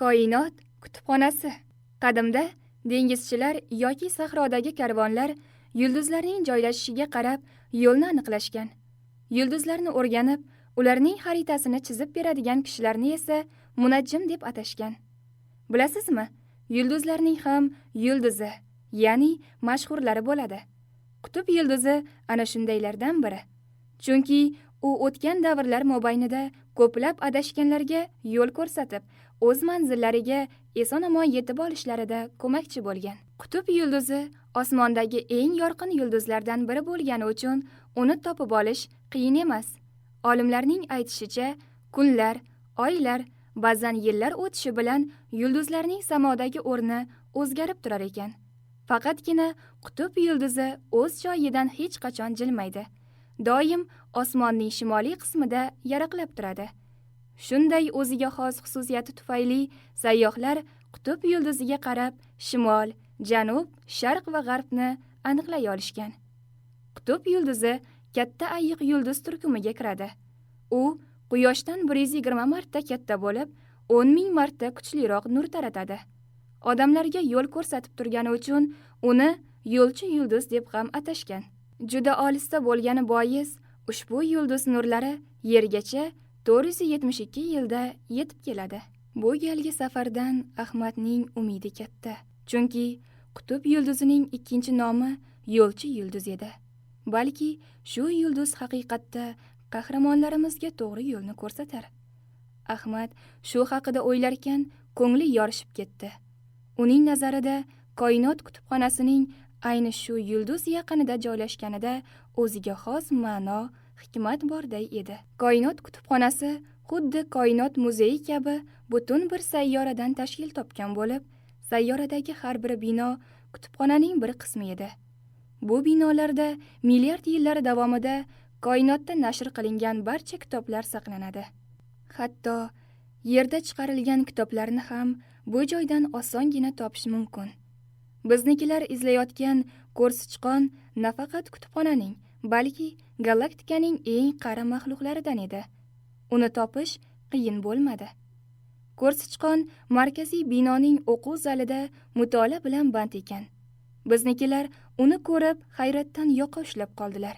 koinot kutubxonasi. Qadimda dengizchilar yoki sahrodagi karvonlar yulduzlarning joylashishiga qarab yo'lni aniqlashgan. Yulduzlarni o'rganib ularning xaritasini chizib beradigan kishilarni esa munajjim deb atashgan. Bilasizmi yulduzlarning ham yulduzi ya'ni mashhurlari bo'ladi. Qutb yulduzi ana shundaylardan biri. Chunki u o'tgan davrlar mobaynida ko'plab adashganlarga yo'l ko'rsatib o'z manzillariga eson omon yetib olishlarida ko'makchi bo'lgan. Qutb yulduzi osmondagi eng yorqin yulduzlardan biri bo'lgani uchun uni topib olish qiyin emas. Olimlarning aytishicha kunlar oylar ba'zan yillar o'tishi bilan yulduzlarning samodagi o'rni o'zgarib turar ekan. Faqatgina qutb yulduzi o'z joyidan hech qachon jilmaydi. Doim osmonning shimoliy qismida yaraqlab turadi. Shunday o'ziga xos xususiyati tufayli sayyohlar qutb yulduziga qarab shimol janub sharq va g'arbni aniqlay olishgan. Qutb yulduzi katta ayiq yulduz turkumiga kiradi. U quyoshdan bir yuz yigirma marta katta bo'lib o'n ming marta kuchliroq nur taratadi. Odamlarga yo'l ko'rsatib turgani uchun uni yo'lchi yulduz deb ham atashgan. Juda olisda bo'lgani bois ushbu yulduz nurlari yergacha to'rt yuz yetmish ikki yilda yetib keladi. Bu galgi safardan ahmadning umidi katta. Chunki qutub yulduzining ikkinchi nomi yo'lchi yulduz edi. Balki shu yulduz haqiqatda qahramonlarimizga to'g'ri yo'lni ko'rsatar. Ahmad shu haqida o'ylarkan ko'ngli yorishib ketdi. Uning nazarida koinot kutubxonasining ayni shu yulduz yaqinida joylashganida o'ziga xos ma'no hikmat borday edi. Koinot kutubxonasi xuddi koinot muzeyi kabi butun bir sayyoradan tashkil topgan bo'lib sayyoradagi har bir bino kutubxonaning bir qismi edi. Bu binolarda milliard yillar davomida koinotda nashr qilingan barcha kitoblar saqlanadi. Hatto yerda chiqarilgan kitoblarni ham bu joydan osongina topish mumkin. Biznikilar izlayotgan ko'rsichqon nafaqat kutubxonaning balki galaktikaning eng qari maxluqlaridan edi. Uni topish qiyin bo'lmadi. Ko'rsichqon markaziy binoning o'quv zalida mutolaa bilan band ekan. Biznikilar uni ko'rib hayratdan yoqa ushlab qoldilar.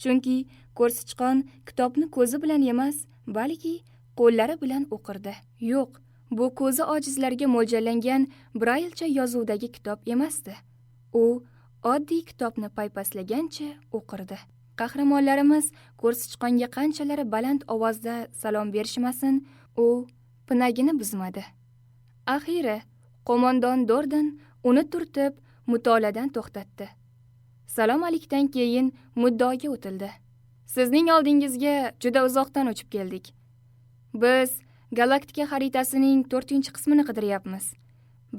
Chunki ko'rsichqon kitobni ko'zi bilan emas balki qo'llari bilan o'qirdi. Yo'q bu ko'zi ojizlarga mo'ljallangan braylcha yozuvdagi kitob emasdi. U oddiy kitobni paypaslagancha o'qirdi. Qahramonlarimiz ko'rsichqonga qanchalari baland ovozda salom berishmasin u pinagini buzmadi. Axiyri qo'mondon dordan uni turtib mutolaadan to'xtatdi. Salom alikdan keyin muddoga o'tildi. Sizning oldingizga juda uzoqdan uchib keldik. Biz galaktika xaritasining to'rtinchi qismini qidiryapmiz.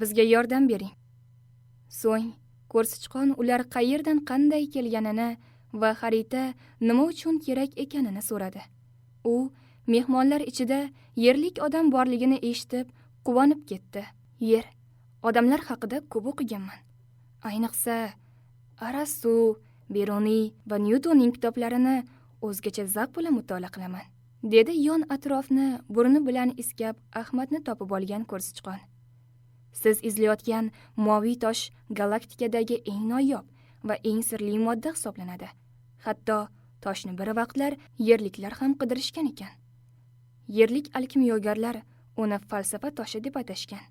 Bizga yordam bering. So'ng ko'rsichqon ular qayerdan qanday kelganini va xarita nima uchun kerak ekanini so'radi. U mehmonlar ichida yerlik odam borligini eshitib quvonib ketdi. Yer odamlar haqida ko'p o'qiganman. Ayniqsa arastu beruniy va nyutonning kitoblarini o'zgacha zavq bilan mutolaa qilaman dedi yon atrofni burni bilan iskab ahmadni topib olgan ko'rsichqon siz izlayotgan moviy tosh galaktikadagi eng noyob va eng sirli modda hisoblanadi. Hatto toshni bir vaqtlar yerliklar ham qidirishgan ekan. Yerlik alkimyogarlar uni falsafa toshi deb atashgan.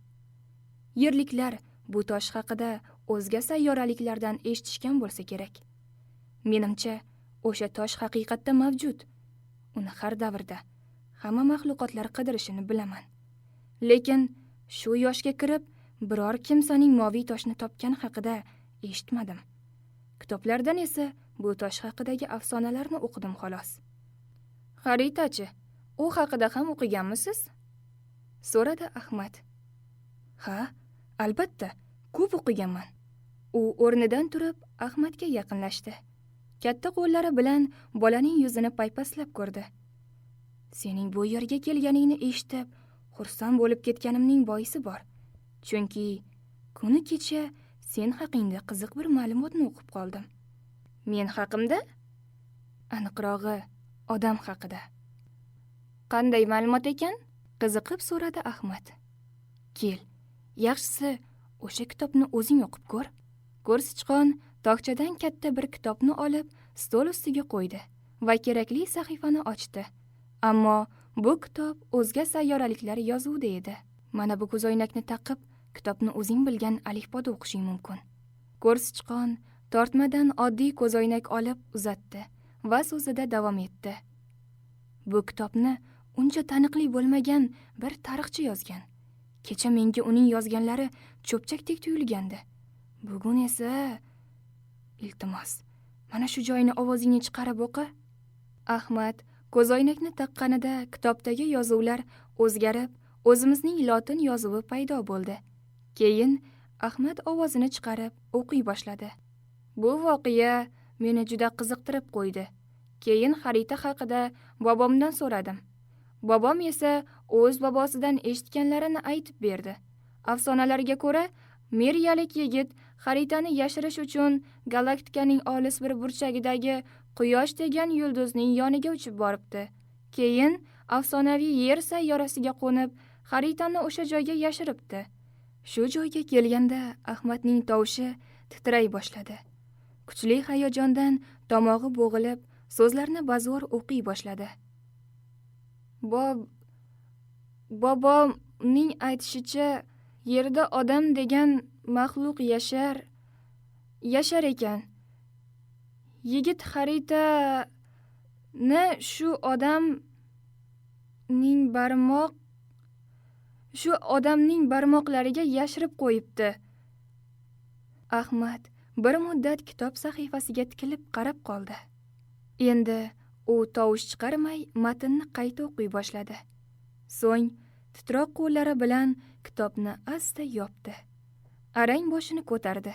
Yerliklar bu tosh haqida o'zga sayyoraliklardan eshitishgan bo'lsa kerak. Menimcha o'sha tosh haqiqatda mavjud. Uni har davrda hamma maxluqotlar qidirishini bilaman. Lekin shu yoshga kirib biror kimsaning moviy toshni topgani haqida eshitmadim. Kitoblardan esa bu tosh haqidagi afsonalarni o'qidim xolos. Xaritachi u haqida ham o'qiganmisiz? So'radi ahmad. Ha albatta ko'p o'qiganman. U o'rnidan turib ahmadga yaqinlashdi. Katta qo'llari bilan bolaning yuzini paypaslab ko'rdi. Sening bu yerga kelganingni eshitib xursand bo'lib ketganimning boisi bor. Chunki kuni kecha sen haqingda qiziq bir ma'lumotni o'qib qoldim. Men haqimda? Aniqrog'i odam haqida. Qanday ma'lumot ekan? Qiziqib so'radi ahmad. Kel yaxshisi o'sha kitobni o'zing o'qib ko'r. Ko'rsichqon tokchadan katta bir kitobni olib stol ustiga qo'ydi va kerakli sahifani ochdi. Ammo bu kitob o'zga sayyoraliklar yozuvida edi. Mana bu ko'zoynakni taqib kitobni o'zing bilgan alifboda o'qishing mumkin. Ko'rsichqon tortmadan oddiy ko'zoynak olib uzatdi va so'zida davom etdi. Bu kitobni uncha taniqli bo'lmagan bir tarixchi yozgan. Kecha menga uning yozganlari cho'pchakdek tuyulgandi. Bugun esa iltimos mana shu joyni ovozingni chiqarib o'qi. Ahmad ko'zoynakni taqqanida kitobdagi yozuvlar o'zgarib o'zimizning lotin yozuvi paydo bo'ldi. Keyin ahmad ovozini chiqarib o'qiy boshladi. Bu voqea meni juda qiziqtirib qo'ydi. Keyin xarita haqida bobomdan so'radim. Bobom esa o'z bobosidan eshitganlarini aytib berdi. Afsonalarga ko'ra meriyalik yigit xaritani yashirish uchun galaktikaning olis bir burchagidagi quyosh degan yulduzning yoniga uchib boribdi. Keyin afsonaviy yer sayyorasiga qo'nib xaritani o'sha joyga yashiribdi. Shu joyga kelganda ahmadning tovushi titray boshladi. Kuchli hayajondan tomog'i bo'g'ilib so'zlarni bazo'r o'qiy boshladi. Bob bobomning aytishicha yerda odam degan maxluq yashar yashar ekan. Yigit xaritani shu odamning barmoq shu odamning barmoqlariga yashirib qo'yibdi. Ahmad bir muddat kitob sahifasiga tikilib qarab qoldi. Endi u tovush chiqarmay matnni qayta o'qiy boshladi. So'ng titroq qo'llari bilan kitobni asta yopdi. Arang boshini ko'tardi.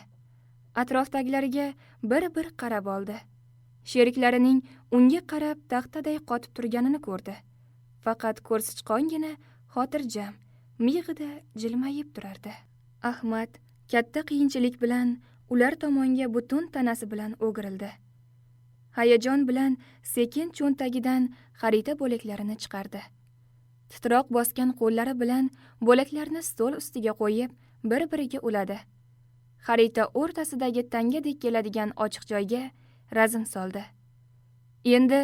Atrofdagilarga bir bir qarab oldi. Sheriklarining unga qarab taxtaday qotib turganini ko'rdi. Faqat ko'rsichqongina xotirjam miyig'ida jilmayib turardi. Ahmad katta qiyinchilik bilan ular tomonga butun tanasi bilan o'girildi. Hayajon bilan sekin cho'ntagidan xarita bo'laklarini chiqardi. Titroq bosgan qo'llari bilan bo'laklarni stol ustiga qo'yib bir biriga uladi. Xarita o'rtasidagi tangadek keladigan ochiq joyga razm soldi. Endi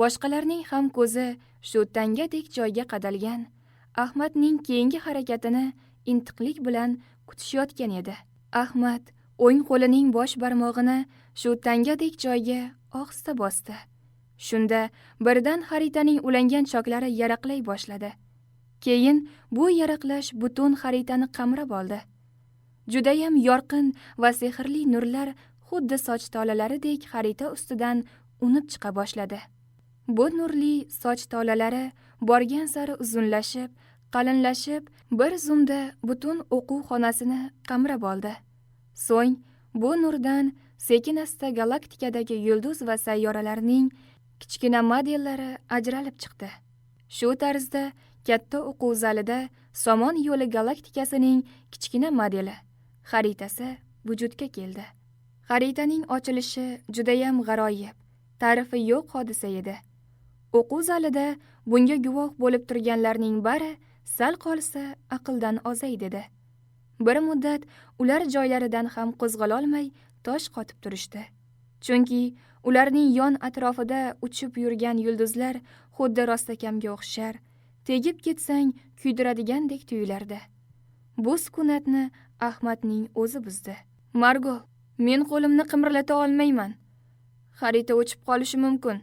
boshqalarning ham ko'zi shu tangadek joyga qadalgan ahmadning keyingi harakatini intiqlik bilan kutishayotgan edi. Ahmad o'ng qo'lining bosh barmog'ini shu tangadek joyga ohista bosdi. Shunda birdan xaritaning ulangan choklari yaraqlay boshladi. Keyin bu yaraqlash butun xaritani qamrab oldi. Judayam yorqin va sehrli nurlar xuddi soch tolalaridek xarita ustidan unib chiqa boshladi. Bu nurli soch tolalari borgan sari uzunlashib qalinlashib bir zumda butun o'quv xonasini qamrab oldi. So'ng bu nurdan sekin asta galaktikadagi yulduz va sayyoralarning kichkina modellari ajralib chiqdi. Shu tarzda katta o'quv zalida somon yo'li galaktikasining kichkina modeli. Xaritasi vujudga keldi. Xaritaning ochilishi judayam g'aroyib. Ta'rifi yo'q hodisa edi. O'quv zalida bunga guvoh bo'lib turganlarning bari sal qolsa aqldan ozay dedi. Bir muddat ular joylaridan ham qo'zg'alolmay tosh qotib turishdi. Chunki ularning yon atrofida uchib yurgan yulduzlar xuddi rostakamga o'xshar tegib ketsang kuydiradigandek tuyulardi. Bu sukunatni ahmadning o'zi buzdi. Margo men qo'limni qimirlata olmayman. Xarita o'chib qolishi mumkin.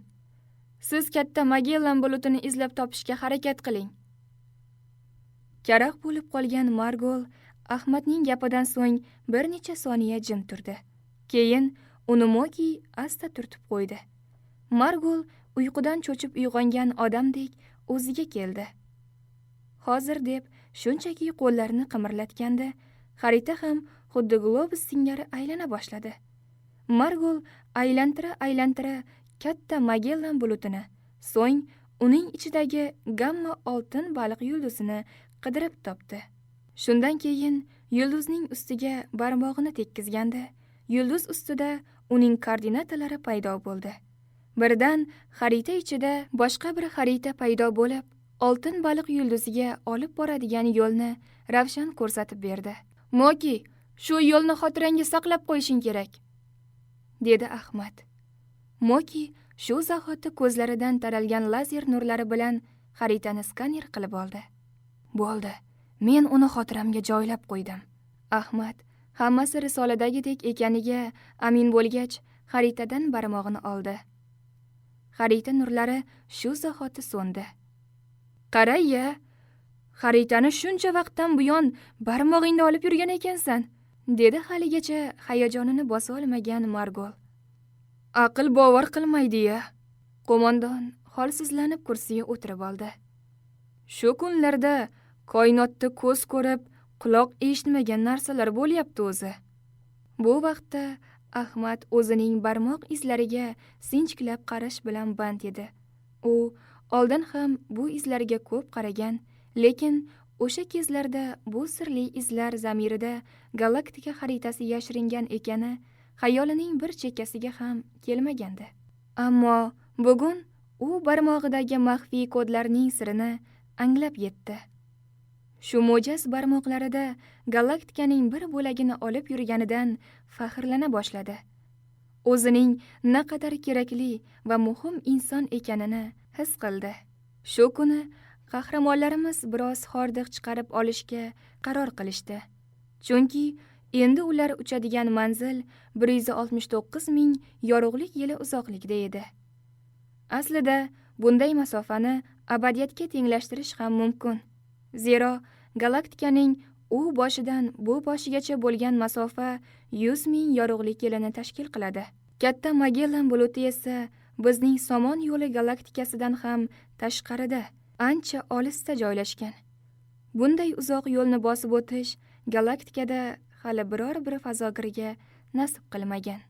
Siz katta magellan bulutini izlab topishga harakat qiling. Karaxt bo'lib qolgan margol ahmadning gapidan so'ng bir necha soniya jim turdi. Keyin uni moki asta turtib qo'ydi. Margol uyqudan cho'chib uyg'ongan odamdek o'ziga keldi. Hozir deb shunchaki qo'llarini qimirlatganda xarita ham xuddi globus singari aylana boshladi. Margol aylantira aylantira katta magellan bulutini so'ng uning ichidagi gamma oltin baliq yulduzini qidirib topdi. Shundan keyin yulduzning ustiga barmog'ini tekkizganda yulduz ustida uning koordinatalari paydo bo'ldi. Birdan xarita ichida boshqa bir xarita paydo bo'lib oltin baliq yulduziga olib boradigan yo'lni ravshan ko'rsatib berdi. Moki shu yo'lni xotirangga saqlab qo'yishing kerak dedi ahmad. Moki shu zahoti ko'zlaridan taralgan lazer nurlari bilan xaritani skaner qilib oldi. Bo'ldi men uni xotiramga joylab qo'ydim. Ahmad hammasi risoladagidek ekaniga amin bo'lgach xaritadan barmog'ini oldi. Xarita nurlari shu zahoti so'ndi. Qarang ya xaritani shuncha vaqtdan buyon barmog'ingda olib yurgan ekansan dedi haligacha hayajonini bosa olmagan margol. Aql bovar qilmaydi ya qo'mondon holsizlanib kursiga o'tirib oldi. Shu kunlarda koinotda ko'z ko'rib quloq eshitmagan narsalar bo'lyapti o'zi. Bu vaqtda ahmad o'zining barmoq izlariga sinchiklab qarash bilan band edi. U oldin ham bu izlarga ko'p qaragan lekin o'sha kezlarda bu sirli izlar zamirida galaktika xaritasi yashiringan ekani xayolining bir chekkasiga ham kelmagandi. Ammo bugun u barmog'idagi maxfiy kodlarning sirini anglab yetdi. Shu mo'jaz barmoqlarida galaktikaning bir bo'lagini olib yurganidan faxrlana boshladi. O'zining naqadar kerakli va muhim inson ekanini his qildi. Shu kuni qahramonlarimiz biroz hordiq chiqarib olishga qaror qilishdi. Chunki endi ular uchadigan manzil bir yuz oltmish to'qqiz ming yorug'lik yili uzoqlikda edi. Aslida bunday masofani abadiyatga tenglashtirish ham mumkin. Zero galaktikaning u boshidan bu boshigacha bo'lgan masofa yuz ming yorug'lik yilini tashkil qiladi. Katta magellan buluti esa bizning somon yo'li galaktikasidan ham tashqarida ancha olisda joylashgan. Bunday uzoq yo'lni bosib o'tish galaktikada hali biror bir fazogirga nasib qilmagan.